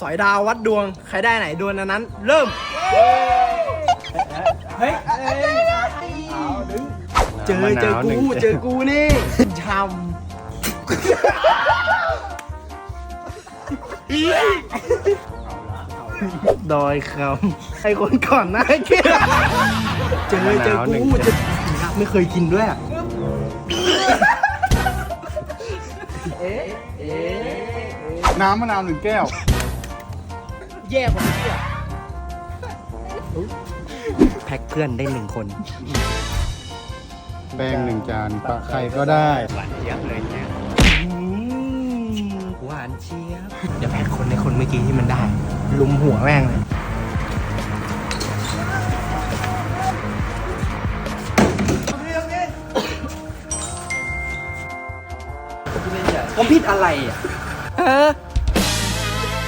สอยดาววัดดวง ใครได้ไหนดวงอันนั้น เริ่ม เฮ้ยเจอเจอกูเจอกูนี่ชำดอยคำไอคนก่อนหน้าเกยเจอเจอกูเจอไม่เคยกินด้วยอะน้ำมะนาวหนึ่งแก้ว แย่กว่าพี่อะแพ็คเพื่อนได้หนึ่งคน แป้งหนึ่งจานปะใครก็ได้ หวานเจี๊ยบเลยเนี่ยหวานเจี๊ยบ เดี๋ยวแพ็คคนในคนเมื่อกี้ที่มันได้ ลุมหัวแม่งเลยผมผิดอะไรอะ เออ